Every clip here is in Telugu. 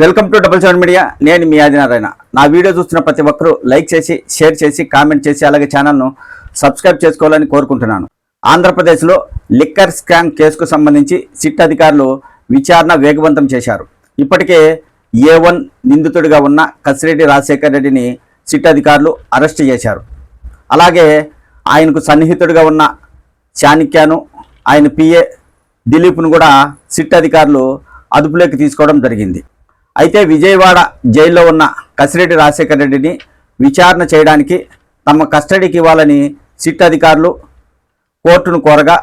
Welcome to double seven media. నేను మీ ఆదినారాయణ. నా వీడియో చూస్తున్న ప్రతి ఒక్కరూ లైక్ చేసి షేర్ చేసి కామెంట్ చేసి అలాగే ఛానల్ను సబ్స్క్రైబ్ చేసుకోవాలని కోరుకుంటున్నాను. ఆంధ్రప్రదేశ్లో లిక్కర్ స్కామ్ కేసుకు సంబంధించి సిట్ అధికారులు విచారణ వేగవంతం చేశారు. ఇప్పటికే ఏ వన్ నిందితుడిగా ఉన్న కసిరెడ్డి రాజశేఖర్ రెడ్డిని సిట్ అధికారులు అరెస్ట్ చేశారు. అలాగే ఆయనకు సన్నిహితుడిగా ఉన్న చాణిక్యాను ఆయన పిఏ దిలీప్ను కూడా సిట్ అధికారులు అదుపులోకి తీసుకోవడం జరిగింది. అయితే విజయవాడ జైల్లో ఉన్న కసిరెడ్డి రాజశేఖర రెడ్డిని విచారణ చేయడానికి తమ కస్టడీకి ఇవ్వాలని సిట్ అధికారులు కోర్టును కోరగా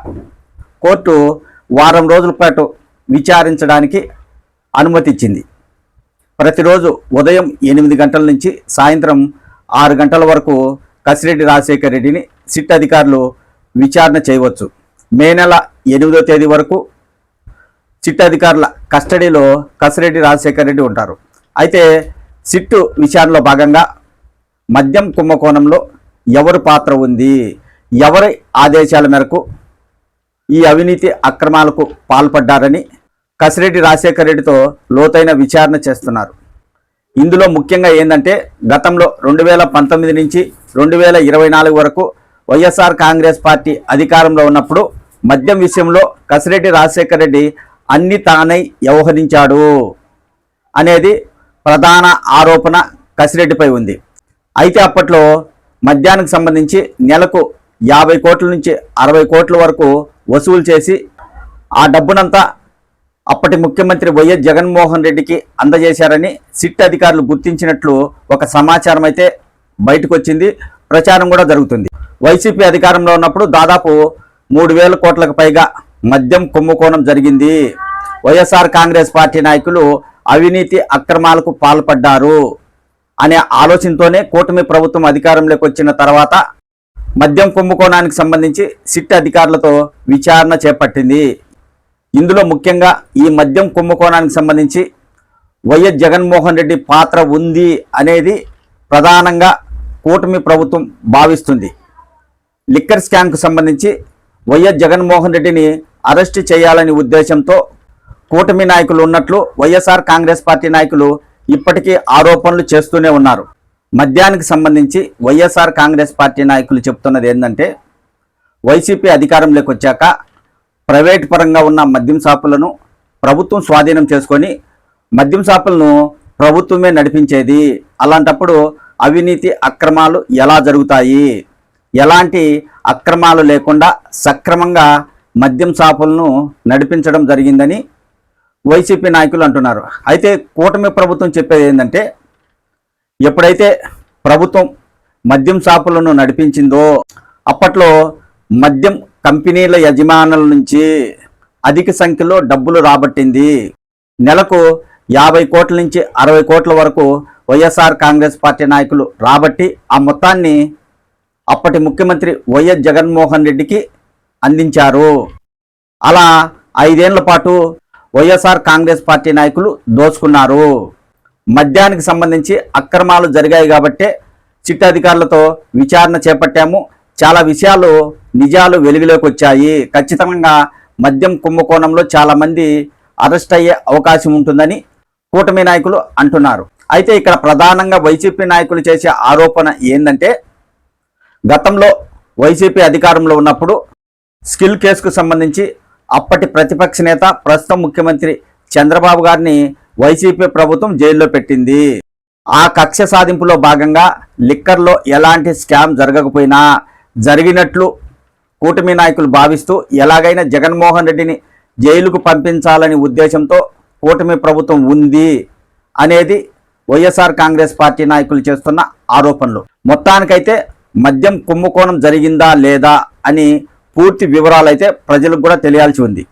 కోర్టు వారం రోజుల పాటు విచారించడానికి అనుమతిచ్చింది. ప్రతిరోజు ఉదయం ఎనిమిది గంటల నుంచి సాయంత్రం ఆరు గంటల వరకు కసిరెడ్డి రాజశేఖర రెడ్డిని సిట్ అధికారులు విచారణ చేయవచ్చు. మే నెల ఎనిమిదో తేదీ వరకు సిట్ అధికారుల కస్టడీలో కసిరెడ్డి రాజశేఖర్ రెడ్డి ఉంటారు. అయితే సిట్టు విచారణలో భాగంగా మద్యం కుంభకోణంలో ఎవరు పాత్ర ఉంది? ఎవరి ఆదేశాల మేరకు ఈ అవినీతి అక్రమాలకు పాల్పడ్డారని కసిరెడ్డి రాజశేఖర రెడ్డితో లోతైన విచారణ చేస్తున్నారు. ఇందులో ముఖ్యంగా ఏంటంటే గతంలో రెండు వేల పంతొమ్మిది నుంచి రెండు వేల ఇరవై నాలుగు వరకు వైఎస్ఆర్ కాంగ్రెస్ పార్టీ అధికారంలో ఉన్నప్పుడు మద్యం విషయంలో కసిరెడ్డి రాజశేఖర రెడ్డి అన్ని తానై వ్యవహరించాడు అనేది ప్రధాన ఆరోపణ కసిరెడ్డిపై ఉంది. అయితే అప్పట్లో మద్యానికి సంబంధించి నెలకు యాభై కోట్ల నుంచి అరవై కోట్ల వరకు వసూలు చేసి ఆ డబ్బునంతా అప్పటి ముఖ్యమంత్రి వైఎస్ జగన్మోహన్ రెడ్డికి అందజేశారని సిట్ అధికారులు గుర్తించినట్లు ఒక సమాచారం అయితే బయటకు వచ్చింది ప్రచారం కూడా జరుగుతుంది. వైసీపీ అధికారంలో ఉన్నప్పుడు దాదాపు మూడు వేల కోట్లకు పైగా మద్యం కుంభకోణం జరిగింది. వైఎస్ఆర్ కాంగ్రెస్ పార్టీ నాయకులు అవినీతి అక్రమాలకు పాల్పడ్డారు అనే ఆలోచనతోనే కూటమి ప్రభుత్వం అధికారంలోకి వచ్చిన తర్వాత మద్యం కుంభకోణానికి సంబంధించి సిట్ అధికారులతో విచారణ చేపట్టింది. ఇందులో ముఖ్యంగా ఈ మద్యం కుంభకోణానికి సంబంధించి వైఎస్ జగన్మోహన్ రెడ్డి పాత్ర ఉంది అనేది ప్రధానంగా కూటమి ప్రభుత్వం భావిస్తుంది. లిక్కర్ స్కామ్కు సంబంధించి వైఎస్ జగన్మోహన్ రెడ్డిని అరెస్ట్ చేయాలనే ఉద్దేశంతో కూటమి నాయకులు ఉన్నట్లు వైఎస్ఆర్ కాంగ్రెస్ పార్టీ నాయకులు ఇప్పటికీ ఆరోపణలు చేస్తూనే ఉన్నారు. మద్యానికి సంబంధించి వైఎస్ఆర్ కాంగ్రెస్ పార్టీ నాయకులు చెప్తున్నది ఏంటంటే వైసీపీ అధికారంలోకి వచ్చాక ప్రైవేట్ పరంగా ఉన్న మద్యం షాపులను ప్రభుత్వం స్వాధీనం చేసుకొని మద్యం షాపులను ప్రభుత్వమే నడిపించేది. అలాంటప్పుడు అవినీతి అక్రమాలు ఎలా జరుగుతాయి? ఎలాంటి అక్రమాలు లేకుండా సక్రమంగా మద్యం షాపులను నడిపించడం జరిగిందని వైసీపీ నాయకులు అంటున్నారు. అయితే కూటమి ప్రభుత్వం చెప్పేది ఏంటంటే ఎప్పుడైతే ప్రభుత్వం మద్యం షాపులను నడిపించిందో అప్పట్లో మద్యం కంపెనీల యజమానుల నుంచి అధిక సంఖ్యలో డబ్బులు రాబట్టింది. నెలకు యాభై కోట్ల నుంచి అరవై కోట్ల వరకు వైఎస్ఆర్ కాంగ్రెస్ పార్టీ నాయకులు రాబట్టి ఆ మొత్తాన్ని అప్పటి ముఖ్యమంత్రి వైఎస్ జగన్మోహన్ రెడ్డికి అందించారు. అలా ఐదేళ్ళ పాటు వైఎస్ఆర్ కాంగ్రెస్ పార్టీ నాయకులు దోచుకున్నారు. మద్యానికి సంబంధించి అక్రమాలు జరిగాయి కాబట్టే చిట్ట అధికారులతో విచారణ చేపట్టాము. చాలా విషయాలు నిజాలు వెలుగులోకి వచ్చాయి. ఖచ్చితంగా మద్యం కుంభకోణంలో చాలా మంది అరెస్ట్ అయ్యే అవకాశం ఉంటుందని కూటమి నాయకులు అంటున్నారు. అయితే ఇక్కడ ప్రధానంగా వైసీపీ నాయకులు చేసే ఆరోపణ ఏంటంటే గతంలో వైసీపీ అధికారంలో ఉన్నప్పుడు స్కిల్ కేసుకు సంబంధించి అప్పటి ప్రతిపక్ష నేత ప్రస్తుతం ముఖ్యమంత్రి చంద్రబాబు గారిని వైసీపీ ప్రభుత్వం జైల్లో పెట్టింది. ఆ కక్ష సాధింపులో భాగంగా లిక్కర్లో ఎలాంటి స్కామ్ జరగకపోయినా జరిగినట్లు కూటమి నాయకులు భావిస్తూ ఎలాగైనా జగన్మోహన్ రెడ్డిని జైలుకు పంపించాలనే ఉద్దేశంతో కూటమి ప్రభుత్వం ఉంది అనేది వైఎస్ఆర్ కాంగ్రెస్ పార్టీ నాయకులు చేస్తున్న ఆరోపణలు. మొత్తానికైతే మద్యం కుంభకోణం జరిగిందా లేదా అని పూర్తి వివరాలైతే ప్రజలకు కూడా తెలియాల్సి ఉంది.